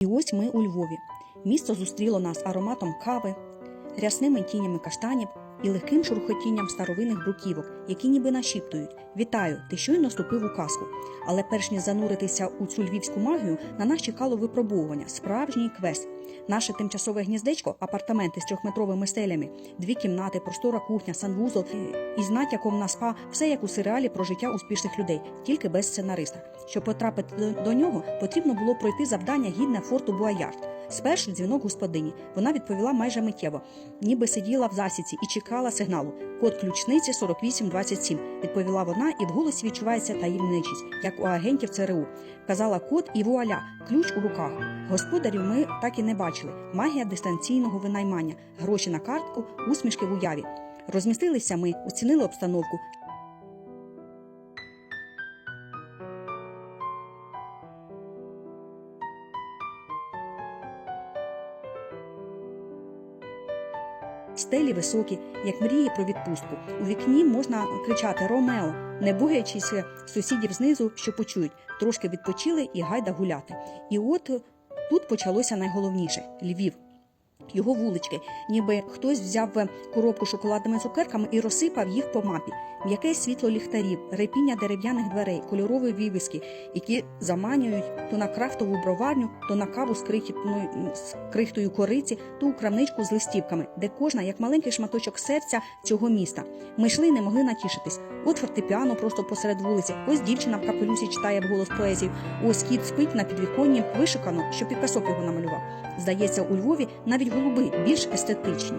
І ось ми у Львові. Місто зустріло нас ароматом кави, рясними тінями каштанів і легким шурхотінням старовинних бруківок, які ніби нашіптують Вітаю, ти щойно ступив у казку. Але перш ніж зануритися у цю львівську магію, на нас чекало випробовування, справжній квест. Наше тимчасове гніздечко, апартаменти з трьохметровими стелями, дві кімнати, простора кухня, санвузол і з натяком на спа, все як у серіалі про життя успішних людей, тільки без сценариста. Щоб потрапити до нього, потрібно було пройти завдання гідне форту Буаярд. Спершу дзвінок господині. Вона відповіла майже миттєво, ніби сиділа в засіці і чекала сигналу. Код ключниці 4827, відповіла вона, і в голосі відчувається таємничість, як у агентів ЦРУ. Казала код і вуаля, ключ у руках. Господарів ми так і не бачили. Магія дистанційного винаймання, гроші на картку, усмішки в уяві. Розмістилися ми, оцінили обстановку, Стелі високі, як мрії про відпустку. У вікні можна кричати Ромео, не боячись сусідів знизу, що почують. Трошки відпочили і гайда гуляти. І от тут почалося найголовніше Львів. Його вулички, ніби хтось взяв коробку шоколадними цукерками і розсипав їх по мапі. М'яке світло ліхтарів, репіння дерев'яних дверей, кольорові вивіски, які заманюють то на крафтову броварню, то на каву з, крихітною, з крихтою кориці, то у крамничку з листівками, де кожна як маленький шматочок серця цього міста. Ми йшли, і не могли натішитись. От фортепіано просто посеред вулиці, ось дівчина в капелюсі читає вголос поезію, ось кіт спить на підвіконні, вишикано, що Пікасо його намалював. Здається, у Львові навіть голуби більш естетичні.